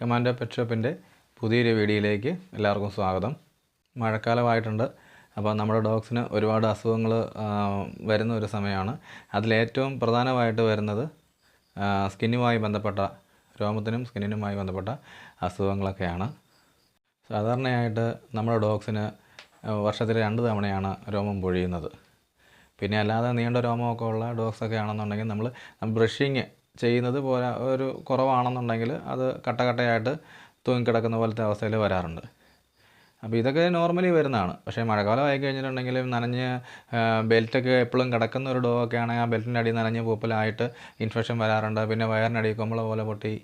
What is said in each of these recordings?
Commando pet ഷോപ്പിന്റെ പുതിയൊരു വീഡിയോയിലേക്ക് എല്ലാവർക്കും സ്വാഗതം. മഴക്കാലമായിട്ടുണ്ട്. അപ്പോൾ നമ്മുടെ ഡോഗ്സിന് ഒരുപാട് അസുഖങ്ങൾ വരുന്ന ഒരു സമയമാണ്. അതിലേറ്റവും പ്രധാനമായിട്ട് വരുന്നത് സ്കിന്നുമായി ബന്ധപ്പെട്ട രോമത്തിനും സ്കിന്നിനുമായി ബന്ധപ്പെട്ട അസുഖങ്ങളൊക്കെയാണ്. സാധാരണയായിട്ട് നമ്മുടെ ഡോഗ്സിന് വർഷത്തിൽ രണ്ട് തവണയാണ് രോമം പൊഴിയുന്നത്. പിന്നെ അല്ലാതെ നീണ്ട രോമമൊക്കെ ഉള്ള ഡോഗ്സൊക്കെ ആണെന്നുണ്ടെങ്കിൽ നമ്മൾ ബ്രഷിങ് ചെയ്യുന്നത് പോലെ ഒരു കുറവാണെന്നുണ്ടെങ്കിൽ അത് കട്ടകട്ടയായിട്ട് തൂങ്ങിക്കിടക്കുന്ന പോലത്തെ അവസ്ഥയിൽ വരാറുണ്ട്. അപ്പോൾ ഇതൊക്കെ നോർമലി വരുന്നതാണ്. പക്ഷേ മഴക്കാലം ആയി കഴിഞ്ഞിട്ടുണ്ടെങ്കിൽ നനഞ്ഞ് ബെൽറ്റൊക്കെ എപ്പോഴും കിടക്കുന്ന ഒരു ഡോഗൊക്കെ ആണെങ്കിൽ ആ ബെൽറ്റിന്റെ അടി നനഞ്ഞ് പൂപ്പലായിട്ട് ഇൻഫെക്ഷൻ വരാറുണ്ട്. പിന്നെ വയറിനടി കുമ്പള പോലെ പൊട്ടി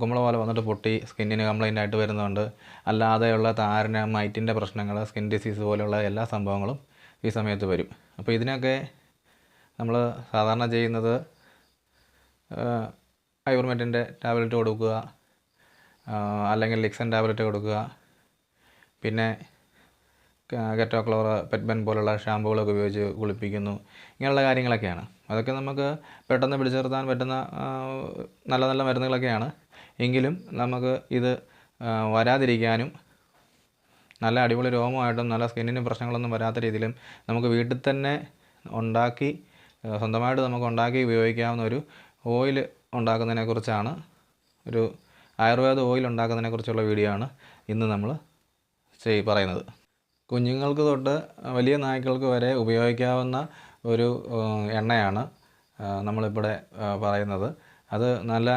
കുമ്പള പോലെ വന്നിട്ട് പൊട്ടി സ്കിന്നിന് കംപ്ലൈന്റ് ആയിട്ട് വരുന്നുണ്ട്. അല്ലാതെയുള്ള താരന് മൈറ്റിന്റെ പ്രശ്നങ്ങൾ സ്കിൻ ഡിസീസ് പോലെയുള്ള എല്ലാ സംഭവങ്ങളും ഈ സമയത്ത് വരും. അപ്പോൾ ഇതിനൊക്കെ നമ്മൾ സാധാരണ ചെയ്യുന്നത് ഐവർമെന്റിന്റെ ടാബ്ലറ്റ് കൊടുക്കുക. അല്ലെങ്കിൽ ലിക്സൺ ടാബ്ലറ്റ് കൊടുക്കുക. പിന്നെ ഗെറ്റോക്ലോർ പെറ്റ്ബൻ പോലുള്ള ഷാമ്പുകളൊക്കെ ഉപയോഗിച്ച് കുളിപ്പിക്കുന്നു. ഇങ്ങനെയുള്ള കാര്യങ്ങളൊക്കെയാണ്. അതൊക്കെ നമുക്ക് പെട്ടെന്ന് പിടിച്ചു നിർത്താൻ പറ്റുന്ന നല്ല നല്ല മരുന്നുകളൊക്കെയാണ്. എങ്കിലും നമുക്ക് ഇത് വരാതിരിക്കാനും നല്ല അടിപൊളി രോമമായിട്ടും നല്ല സ്കിന്നിന് പ്രശ്നങ്ങളൊന്നും വരാത്ത രീതിയിലും നമുക്ക് വീട്ടിൽ തന്നെ ഉണ്ടാക്കി സ്വന്തമായിട്ട് നമുക്ക് ഉണ്ടാക്കി ഉപയോഗിക്കാവുന്ന ഒരു ഓയിൽ ഉണ്ടാക്കുന്നതിനെക്കുറിച്ചാണ്. ഒരു ആയുർവേദ ഓയിൽ ഉണ്ടാക്കുന്നതിനെക്കുറിച്ചുള്ള വീഡിയോ ആണ് ഇന്ന് നമ്മൾ ചെയ് പറയുന്നത്. കുഞ്ഞുങ്ങൾക്ക് തൊട്ട് വലിയ നായ്ക്കൾക്ക് വരെ ഉപയോഗിക്കാവുന്ന ഒരു എണ്ണയാണ് നമ്മളിവിടെ പറയുന്നത്. അത് നല്ല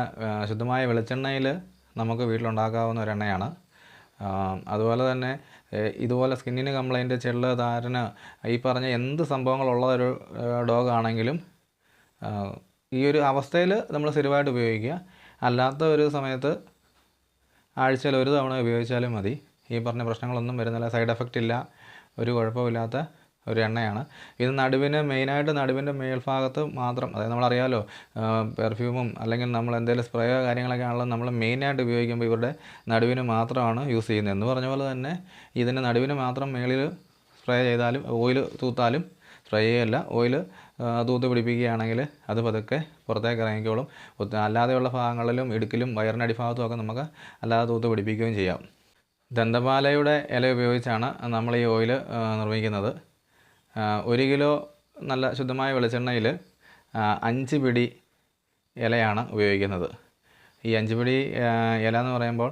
ശുദ്ധമായ വെളിച്ചെണ്ണയിൽ നമുക്ക് വീട്ടിലുണ്ടാക്കാവുന്ന ഒരു എണ്ണയാണ്. അതുപോലെ തന്നെ ഇതുപോലെ സ്കിന്നിന് കംപ്ലൈന്റ് ചെള്ള് ധാരണ ഈ പറഞ്ഞ എന്ത് സംഭവങ്ങളുള്ള ഒരു ഡോഗ് ആണെങ്കിലും ആ, ഈ ഒരു അവസ്ഥയിൽ നമ്മൾ സ്ഥിരമായിട്ട് ഉപയോഗിക്കുക. അല്ലാത്ത ഒരു സമയത്ത് ആഴ്ചയിൽ ഒരു തവണ ഉപയോഗിച്ചാലും മതി. ഈ പറഞ്ഞ പ്രശ്നങ്ങളൊന്നും വരുന്നില്ല. സൈഡ് എഫക്റ്റ് ഇല്ല. ഒരു കുഴപ്പമില്ലാത്ത ഒരു എണ്ണയാണ്. ഇത് നടുവിന് മെയിനായിട്ട് നടുവിന്റെ മേൽഭാഗത്ത് മാത്രം അതായത് നമ്മളറിയാമല്ലോ പെർഫ്യൂമും അല്ലെങ്കിൽ നമ്മൾ എന്തെങ്കിലും സ്പ്രേയോ കാര്യങ്ങളൊക്കെ ആണല്ലോ നമ്മൾ മെയിനായിട്ട് ഉപയോഗിക്കുമ്പോൾ ഇവരുടെ നടുവിന് മാത്രമാണ് യൂസ് ചെയ്യുന്നത്. എന്ന് പറഞ്ഞ പോലെ തന്നെ ഇതിന് നടുവിന് മാത്രം മേളിൽ സ്പ്രേ ചെയ്താലും ഓയിൽ തൂത്താലും സ്പ്രേ അല്ല ഓയിൽ തൂത്ത് പിടിപ്പിക്കുകയാണെങ്കിൽ അത് പതുക്കെ പുറത്തേക്ക് ഇറങ്ങിക്കോളും. അല്ലാതെയുള്ള ഭാഗങ്ങളിലും ഇടുക്കിലും വയറിന്റെ അടിഭാഗത്തും ഒക്കെ നമുക്ക് അല്ലാതെ തൂത്ത് പിടിപ്പിക്കുകയും ചെയ്യാം. ദന്തപാലയുടെ ഇല ഉപയോഗിച്ചാണ് നമ്മൾ ഈ ഓയിൽ നിർമ്മിക്കുന്നത്. ഒരു കിലോ നല്ല ശുദ്ധമായ വെളിച്ചെണ്ണയിൽ അഞ്ച് പിടി ഇലയാണ് ഉപയോഗിക്കുന്നത്. ഈ അഞ്ച് പിടി ഇല എന്ന് പറയുമ്പോൾ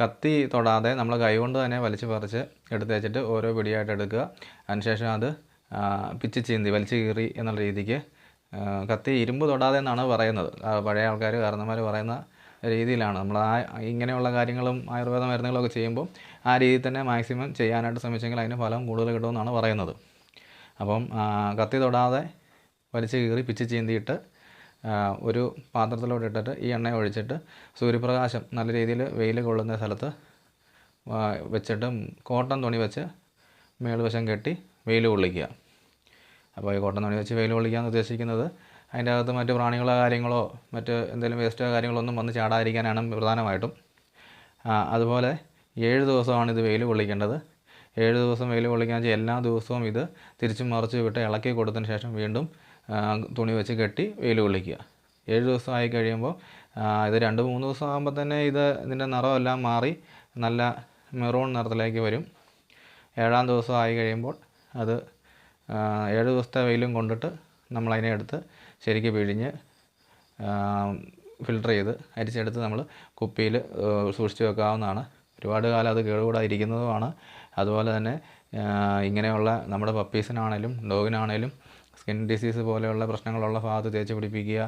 കത്തി തൊടാതെ നമ്മൾ കൈകൊണ്ട് തന്നെ വലിച്ചു പറിച്ച് എടുത്ത് വെച്ചിട്ട് ഓരോ പിടിയായിട്ട് എടുക്കുക. അതിനുശേഷം അത് പിച്ചി ചീന്തി വലിച്ചു കീറി എന്നുള്ള രീതിക്ക് കത്തി ഇരുമ്പ് തൊടാതെ എന്നാണ് പറയുന്നത്. പഴയ ആൾക്കാർ കാരണന്മാർ പറയുന്ന രീതിയിലാണ്. നമ്മൾ ആ ഇങ്ങനെയുള്ള കാര്യങ്ങളും ആയുർവേദ മരുന്നുകളൊക്കെ ചെയ്യുമ്പോൾ ആ രീതിയിൽ തന്നെ മാക്സിമം ചെയ്യാനായിട്ട് ശ്രമിച്ചെങ്കിൽ അതിന് ഫലം കൂടുതൽ കിട്ടുമെന്നാണ് പറയുന്നത്. അപ്പം കത്തി തൊടാതെ വലിച്ചു കീറി പിച്ച് ചീന്തിയിട്ട് ഒരു പാത്രത്തിലോട്ട് ഇട്ടിട്ട് ഈ എണ്ണ ഒഴിച്ചിട്ട് സൂര്യപ്രകാശം നല്ല രീതിയിൽ വെയിൽ കൊള്ളുന്ന സ്ഥലത്ത് വെച്ചിട്ട് കോട്ടൺ തുണി വെച്ച് മേളുവശം കെട്ടി വെയിൽ കൊള്ളിക്കുക. അപ്പോൾ ഈ കോട്ടൺ തുണി വെച്ച് വെയിൽ കൊള്ളിക്കാന്ന് ഉദ്ദേശിക്കുന്നത്. അതിന്റെ അകത്ത് മറ്റ് പ്രാണികളോ കാര്യങ്ങളോ മറ്റ് എന്തെങ്കിലും വേസ്റ്റോ കാര്യങ്ങളോ ഒന്നും വന്ന് ചാടാതിരിക്കാനാണ് പ്രധാനമായിട്ടും. അതുപോലെ ഏഴ് ദിവസമാണ് ഇത് വെയിൽ കൊള്ളിക്കേണ്ടത്. ഏഴ് ദിവസം വെയിൽ കൊള്ളിക്കാൻ വെച്ചാൽ എല്ലാ ദിവസവും ഇത് തിരിച്ചും മറിച്ച് വിട്ട് ഇളക്കി കൊടുത്തതിന് ശേഷം വീണ്ടും തുണി വെച്ച് കെട്ടി വെയിൽ കൊള്ളിക്കുക. ഏഴ് ദിവസം ആയി കഴിയുമ്പോൾ ഇത് രണ്ട് മൂന്ന് ദിവസം ആകുമ്പോൾ തന്നെ ഇത് ഇതിന്റെ നിറമെല്ലാം മാറി നല്ല മെറൂൺ നിറത്തിലേക്ക് വരും. ഏഴാം ദിവസം ആയി കഴിയുമ്പോൾ അത് ഏഴ് ദിവസത്തെ വെയിലും കൊണ്ടിട്ട് നമ്മളതിനെ എടുത്ത് ശരിക്ക് പിഴിഞ്ഞ് ഫിൽട്ടർ ചെയ്ത് അരിച്ചെടുത്ത് നമ്മൾ കുപ്പിയിൽ സൂക്ഷിച്ച് വെക്കാവുന്നതാണ്. ഒരുപാട് കാലം അത് കേടുകൂടാതിരിക്കുന്നതുമാണ്. അതുപോലെ തന്നെ ഇങ്ങനെയുള്ള നമ്മുടെ പപ്പീസിനാണേലും ഡോഗിനാണേലും സ്കിൻ ഡിസീസ് പോലെയുള്ള പ്രശ്നങ്ങളുള്ള ഭാഗത്ത് തേച്ച് പിടിപ്പിക്കുക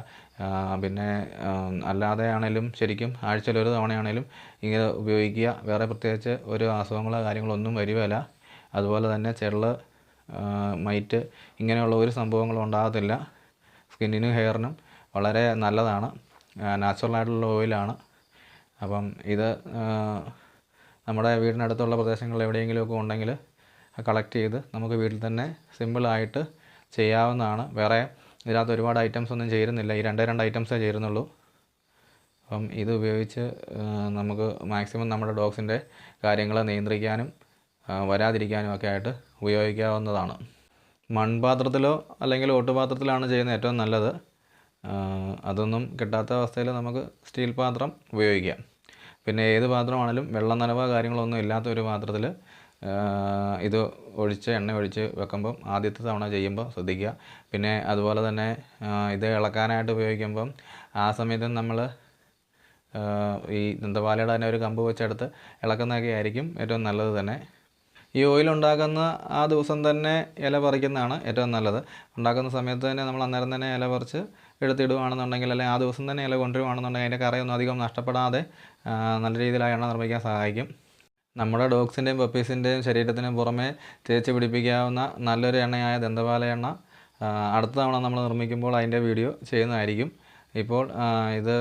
പിന്നെ അല്ലാതെ ആണേലും ശരിക്കും ആഴ്ചയിൽ ഒരു തവണയാണേലും ഇങ്ങനെ ഉപയോഗിക്കുക. വേറെ പ്രത്യേകിച്ച് ഒരു അസുഖങ്ങളോ കാര്യങ്ങളോ ഒന്നും വരുകയില്ല അതുപോലെ തന്നെ ചെള്ള് മൈറ്റ് ഇങ്ങനെയുള്ള ഒരു സംഭവങ്ങളും ഉണ്ടാകത്തില്ല. സ്കിന്നിനും ഹെയറിനും വളരെ നല്ലതാണ്. നാച്ചുറലായിട്ടുള്ള ഓയിലാണ്. അപ്പം ഇത് നമ്മുടെ വീടിനടുത്തുള്ള പ്രദേശങ്ങളിൽ എവിടെയെങ്കിലുമൊക്കെ ഉണ്ടെങ്കിൽ കളക്ട് ചെയ്ത് നമുക്ക് വീട്ടിൽ തന്നെ സിമ്പിളായിട്ട് ചെയ്യാവുന്നതാണ്. വേറെ ഇതിനകത്ത് ഒരുപാട് ഐറ്റംസ് ഒന്നും ചേരുന്നില്ല. ഈ രണ്ടേ രണ്ട് ഐറ്റംസേ ചേരുന്നുള്ളൂ. അപ്പം ഇത് ഉപയോഗിച്ച് നമുക്ക് മാക്സിമം നമ്മുടെ ഡോഗ്സിന്റെ കാര്യങ്ങൾ നിയന്ത്രിക്കാനും വരാതിരിക്കാനും ഒക്കെ ആയിട്ട് ഉപയോഗിക്കാവുന്നതാണ്. മൺപാത്രത്തിലോ അല്ലെങ്കിൽ ഓട്ടുപാത്രത്തിലാണ് ചെയ്യുന്നത് ഏറ്റവും നല്ലത്. അതൊന്നും കിട്ടാത്ത അവസ്ഥയിൽ നമുക്ക് സ്റ്റീൽ പാത്രം ഉപയോഗിക്കാം. പിന്നെ ഏത് പാത്രമാണെങ്കിലും വെള്ളം നനവോ കാര്യങ്ങളൊന്നും ഇല്ലാത്ത ഒരു പാത്രത്തിൽ ഇത് ഒഴിച്ച് എണ്ണ ഒഴിച്ച് വെക്കുമ്പം ആദ്യത്തെ തവണ ചെയ്യുമ്പോൾ ശ്രദ്ധിക്കുക. പിന്നെ അതുപോലെ തന്നെ ഇത് ഇളക്കാനായിട്ട് ഉപയോഗിക്കുമ്പം ആ സമയത്ത് നമ്മൾ ഈ ദന്തപാലയുടെ തന്നെ ഒരു കമ്പ് വെച്ചെടുത്ത് ഇളക്കുന്നതൊക്കെ ആയിരിക്കും ഏറ്റവും നല്ലത് തന്നെ. ഈ ഓയിൽ ഉണ്ടാക്കുന്ന ആ ദിവസം തന്നെ ഇല പറിക്കുന്നതാണ് ഏറ്റവും നല്ലത്. ഉണ്ടാക്കുന്ന സമയത്ത് തന്നെ നമ്മൾ അന്നേരം തന്നെ ഇല പറിച്ച് എടുത്തിടുകയാണെന്നുണ്ടെങ്കിൽ അല്ലെങ്കിൽ ആ ദിവസം തന്നെ ഇല കൊണ്ടുവരുവാണെന്നുണ്ടെങ്കിൽ അതിന്റെ കറയൊന്നും അധികം നഷ്ടപ്പെടാതെ നല്ല രീതിയിൽ ആ എണ്ണ നിർമ്മിക്കാൻ സഹായിക്കും. നമ്മുടെ ഡോഗ്സിന്റെയും പപ്പീസിന്റെയും ശരീരത്തിന് പുറമെ തേച്ച് പിടിപ്പിക്കാവുന്ന നല്ലൊരു എണ്ണയായ ദന്തപാല എണ്ണ അടുത്ത തവണ നമ്മൾ നിർമ്മിക്കുമ്പോൾ അതിന്റെ വീഡിയോ ചെയ്യുന്നതായിരിക്കും. ഇപ്പോൾ ഇത്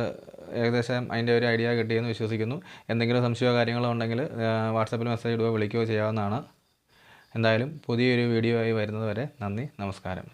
ഏകദേശം അതിന്റെ ഒരു ഐഡിയ കിട്ടിയെന്ന് വിശ്വസിക്കുന്നു. എന്തെങ്കിലും സംശയമോ കാര്യങ്ങളോ ഉണ്ടെങ്കിൽ വാട്സപ്പിൽ മെസ്സേജ് ഇടുകയോ വിളിക്കുകയോ ചെയ്യാവുന്നതാണ്. എന്തായാലും പുതിയൊരു വീഡിയോ ആയി വരുന്നത് വരെ നന്ദി നമസ്കാരം.